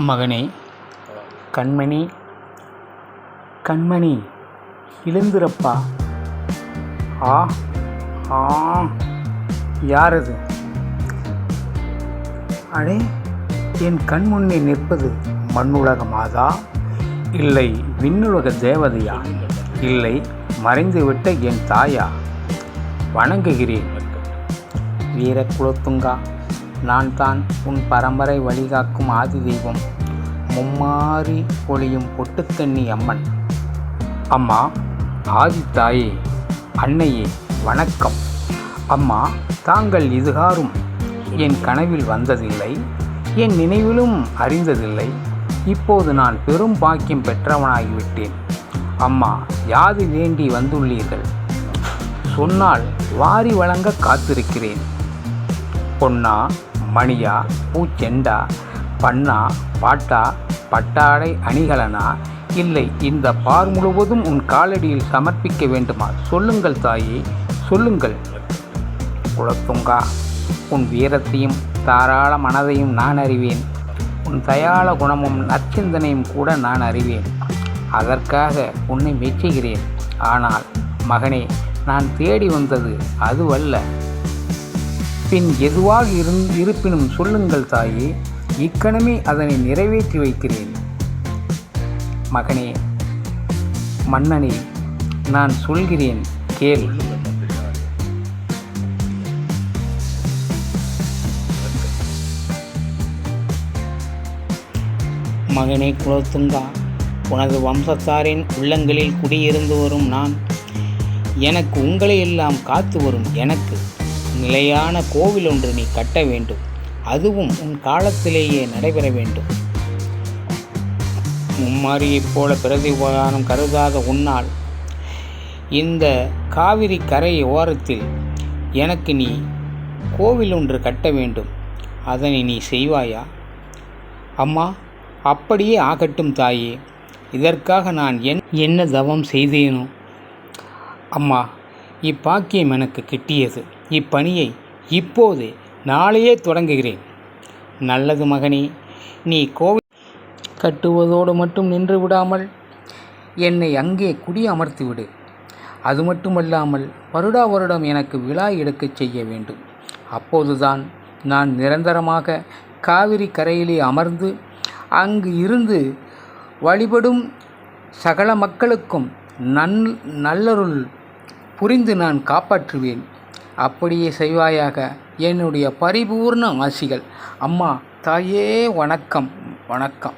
மகனே கண்மணி கண்மணி எழுந்திரப்பா ஆ ஆ யார் அது அடே என் கண் முன்னே நிற்பது மண்ணுலக மாதா? இல்லை விண்ணுலக தேவதையா? இல்லை மறைந்துவிட்ட என் தாயா? வணங்குகிறேன். வீரக்குலத்துங்கா நான் தான் உன் பரம்பரை வழிகாக்கும் ஆதி தெய்வம். மும்மாறி பொழியும் பொட்டுக்கண்ணி அம்மன். அம்மா ஆதி தாயே அன்னையே வணக்கம். அம்மா தாங்கள் இதுகாரும் என் கனவில் வந்ததில்லை என் நினைவிலும் அறிந்ததில்லை. இப்போது நான் பெரும் பாக்கியம் பெற்றவனாகிவிட்டேன். அம்மா யாது வேண்டி வந்துள்ளீர்கள்? சொன்னால் வாரி வழங்க காத்திருக்கிறேன். பொன்னா மணியா பூச்செண்டா பண்ணா பாட்டா பட்டாடை அணிகலனா? இல்லை இந்த பார் முழுவதும் உன் காலடியில் சமர்ப்பிக்க வேண்டுமா? சொல்லுங்கள் தாயே சொல்லுங்கள். குலத்துங்கா உன் வீரத்தையும் தாராள மனதையும் நான் அறிவேன். உன் தயாள குணமும் நற்சிந்தனையும் கூட நான் அறிவேன். அதற்காக உன்னை மெச்சுகிறேன். ஆனால் மகனே நான் தேடி வந்தது அதுவல்ல. பின் எதுவாக இருந் இருப்பினும் சொல்லுங்கள் தாயே இக்கணமே அதனை நிறைவேற்றி வைக்கிறேன். மகனே மன்னனே நான் சொல்கிறேன் கேள். மகனே குலத்துங்கா உனது வம்சத்தாரின் உள்ளங்களில் குடியிருந்து வரும் நான் எனக்கு உங்களை எல்லாம் காத்து வரும் எனக்கு. நிலையான கோவில் ஒன்று நீ கட்ட வேண்டும். அதுவும் உன் காலத்திலேயே நடைபெற வேண்டும். மும்மாரியைப் போல பிரதி உபகாரம் கருதாத உன்னால் இந்த காவிரி கரை ஓரத்தில் எனக்கு நீ கோவில் ஒன்று கட்ட வேண்டும். அதனை நீ செய்வாயா? அம்மா அப்படியே ஆகட்டும் தாயே. இதற்காக நான் என் என்ன தவம் செய்தேனோ? அம்மா இப்பாக்கியம் எனக்கு கிட்டியது. இப்பணியை இப்போது நாளையே தொடங்குகிறேன். நல்லது மகனே நீ கோவில் கட்டுவதோடு மட்டும் நின்று விடாமல் என்னை அங்கே குடி அமர்த்திவிடு அது மட்டுமல்லாமல் வருடா வருடம் எனக்கு விழா எடுக்கச் செய்ய வேண்டும். அப்போதுதான் நான் நிரந்தரமாக காவிரி கரையிலே அமர்ந்து அங்கு இருந்து வழிபடும் சகல மக்களுக்கும் நன் நல்லருள் புரிந்து நான் காப்பாற்றுவேன். அப்படியே செய்வாயாக. என்னுடைய பரிபூர்ண ஆசிகள் அம்மா தாயே வணக்கம் வணக்கம்.